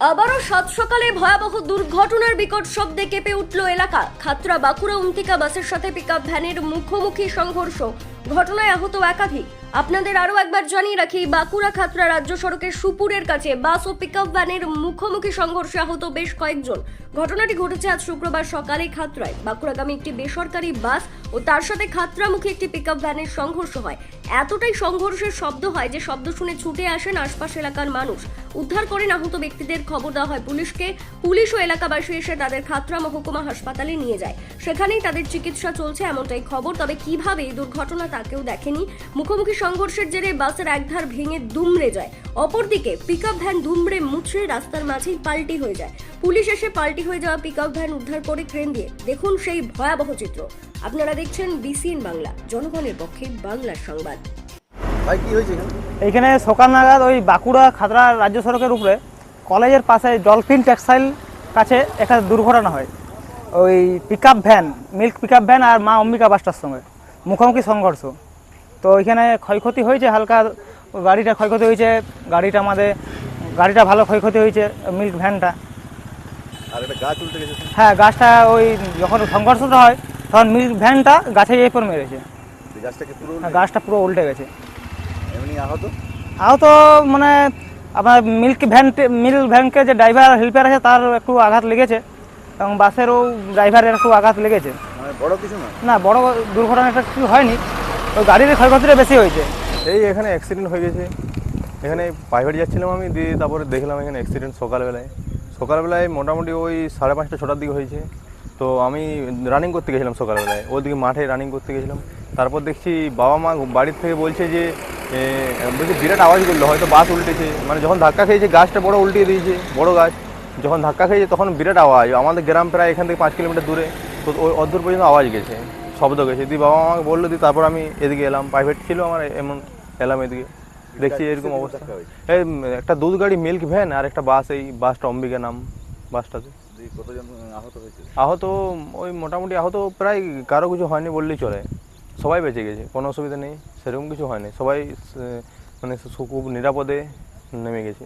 আবারও সাত সকালে ভয়াবহ দুর্ঘটনার বিকট শব্দে কেঁপে উঠল এলাকা। খাতরা বাঁকুড়া উন্তিকা বাসের সাথে পিকআপ ভ্যানের মুখোমুখি সংঘর্ষ। ঘটনায় আহত একাধিক। আপনাদের আরও একবার জানিয়ে রাখি, বাঁকুড়া খাতরা রাজ্য সড়কের সুপুরের কাছে বাস ও পিকআপ ভ্যানের মুখোমুখি সংঘর্ষে আহত বেশ কয়েকজন। ঘটনাটি ঘটেছে আজ শুক্রবার সকালে খাতরায় বাঁকুড়াগামী একটি বেসরকারি বাস ও তার সাথে খাতরামুখী একটি পিকআপ ভ্যানের সংঘর্ষ হয়। এতটাই সংঘর্ষের শব্দ হয় যে শব্দ শুনে ছুটে আসেন আশপাশ এলাকার মানুষ। উদ্ধার করেন আহত ব্যক্তিদের খবর দেওয়া হয় পুলিশকে। পুলিশ ও এলাকাবাসী এসে তাদের খাতরা মহকুমা হাসপাতালে নিয়ে যায়। সেখানেই তাদের চিকিৎসা চলছে এমনটাই খবর। তবে কীভাবে এই দুর্ঘটনা কেউ দেখেনি। মুখোমুখি সংঘর্ষের জেরে বাসের একধার ভেঙে দুমড়ে যায়। অপরদিকে পিকআপ ভ্যান দুমড়ে মুচড়ে রাস্তার মাঝেই পাল্টি হয়ে যায়। পুলিশ এসে পাল্টি হয়ে যাওয়া পিকআপ ভ্যান উদ্ধার করে ক্রেন দিয়ে। দেখুন সেই ভয়াবহ চিত্র। আপনারা দেখছেন বিসিএন বাংলা জনগণের পক্ষে বাংলার সংবাদ। ভাই কি হয়েছে এখানে? সকাল নাগাদ ওই বাঁকুড়া খাতড়া রাজ্য সড়কের উপরে কলেজের পাশে ডলফিন টেক্সটাইল কাছে একটা দুর্ঘটনা হয়। ওই pick van milk pick van আর মা অম্বিকা বাসটার সঙ্গে। মুখোমুখি সংঘর্ষ। তো ওইখানে ক্ষয়ক্ষতি হয়েছে হালকা গাড়িটা ক্ষয়ক্ষতি হয়েছে গাড়িটা আমাদের গাড়িটা ভালো ক্ষয়ক্ষতি হয়েছে মিল্ক ভ্যানটা। হ্যাঁ গাছটা ওই যখন সংঘর্ষটা হয় তখন মিল্ক ভ্যানটা গাছে মেরেছে। গাছটাকে পুরো হ্যাঁ, গাছটা পুরো উল্টে গেছে। আহত? আহত মানে আপনার মিল্ক ভ্যান মিল্ক ভ্যানকে যে ড্রাইভার হেল্পার আছে তার একটু আঘাত লেগেছে এবং বাসেরও ড্রাইভারের একটু আঘাত লেগেছে। বড় কিছু না? না বড় দুর্ঘটনাটা কিছু হয়নি। ওই গাড়ির ক্ষয়ক্ষতিটা বেশি হয়েছে। এই এখানে অ্যাক্সিডেন্ট হয়ে গেছে। এখানে প্রাইভেট যাচ্ছিলাম আমি দিয়ে তারপরে দেখলাম এখানে অ্যাক্সিডেন্ট সকালবেলায়। সকালবেলায় মোটামুটি ওই সাড়ে পাঁচটা ছটার দিকে হয়েছে। তো আমি রানিং করতে গেছিলাম সকালবেলায়। ওদিকে মাঠে রানিং করতে গেছিলাম। তারপর দেখছি বাবা মা বাড়ির থেকে বলছে যে বলছে বিরাট আওয়াজ করল হয়তো বাস উল্টেছে। মানে যখন ধাক্কা খেয়েছে গাছটা বড় উল্টিয়ে দিয়েছে বড় গাছ। যখন ধাক্কা খেয়েছে তখন বিরাট আওয়াজ। আমাদের গ্রাম প্রায় এখান থেকে পাঁচ কিলোমিটার দূরে। তো ওই অদূর পর্যন্ত আওয়াজ গেছে শব্দ গেছে। দিয়ে বাবা আমাকে বলল দিয়ে তারপর আমি এদিকে এলাম। প্রাইভেট ছিল আমার এমন এলাম এদিকে। দেখছি এরকম অবস্থা। এই একটা দুধ গাড়ি মিল্ক ভ্যান আর একটা বাস এই বাসটা অম্বিকা নাম বাসটাতে আহত ওই মোটামুটি আহত প্রায় কারও কিছু হয়নি বললেই চলে। সবাই বেঁচে গেছে কোনো অসুবিধা নেই সেরকম কিছু হয়নি। সবাই মানে খুব নিরাপদে নেমে গেছে।